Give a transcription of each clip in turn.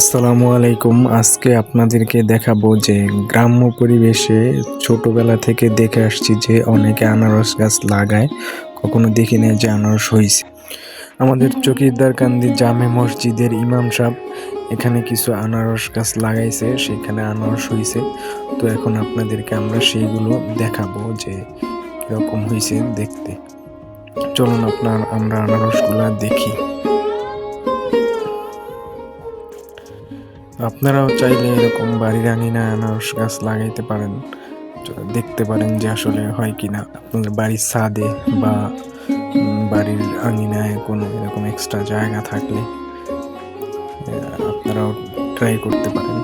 আসসালামু আলাইকুম। আজকে আপনাদেরকে দেখাবো যে গ্রাম্য পরিবেশে ছোটবেলা থেকে দেখে আসছি যে অনেকে আনারস গাছ লাগায়। কখনো দেখি না যে আনারস হয়েছে আমাদের চকিরদার কান্দি জামে মসজিদের ইমাম সাহেব এখানে কিছু আনারস গাছ লাগাইছে, সেখানে আনারস হয়েছে তো এখন আপনাদেরকে আমরা সেইগুলো দেখাবো যে কীরকম হয়েছে দেখতে। চলুন আপনার, আমরা আনারসগুলা দেখি। আপনারাও চাইলে এরকম বাড়ির আঙিনা আনারস গাছ লাগাইতে পারেন দেখতে পারেন যে আসলে হয় কি না আপনাদের বাড়ির ছাদে বা বাড়ির আঙিনায় কোনো এরকম এক্সট্রা জায়গা থাকলে আপনারাও ট্রাই করতে পারেন।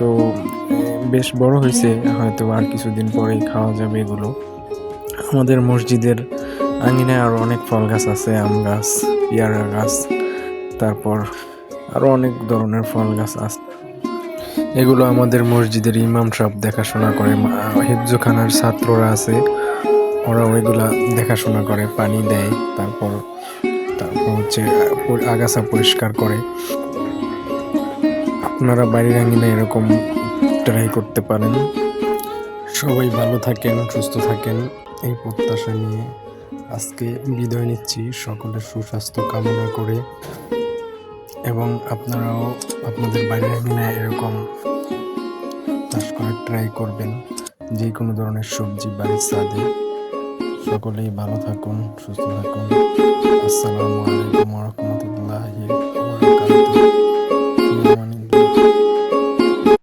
তো বেশ বড় হয়েছে, হয়তো আর কিছুদিন পরেই খাওয়া যাবে এগুলো। আমাদের মসজিদের আঙিনায় আরও অনেক ফল গাছ আছে, আম গাছ, পেয়ারা গাছ, তারপর আরও অনেক ধরনের ফল গাছ আছে। এগুলো আমাদের মসজিদের ইমাম সাহেব দেখাশোনা করে হিফজুখানার ছাত্ররা আছে ওরা ওইগুলা দেখাশোনা করে, পানি দেয়, তারপর তারপর হচ্ছে আগাছা পরিষ্কার করে। আপনারা বাড়ির আঙিনা এরকম ট্রাই করতে পারেন। সবাই ভালো থাকেন, সুস্থ থাকেন। এই প্রত্যাশা নিয়ে আজকে বিদায় নিচ্ছি। সকলের সুস্বাস্থ্য কামনা করে। এবং আপনারাও আপনাদের বাড়ির আঙিনায় এরকম চাষ করে ট্রাই করবেন। যে কোনো ধরনের সবজি বাড়ির সাদে সকলেই ভালো থাকুন, সুস্থ থাকুন। আসসালামু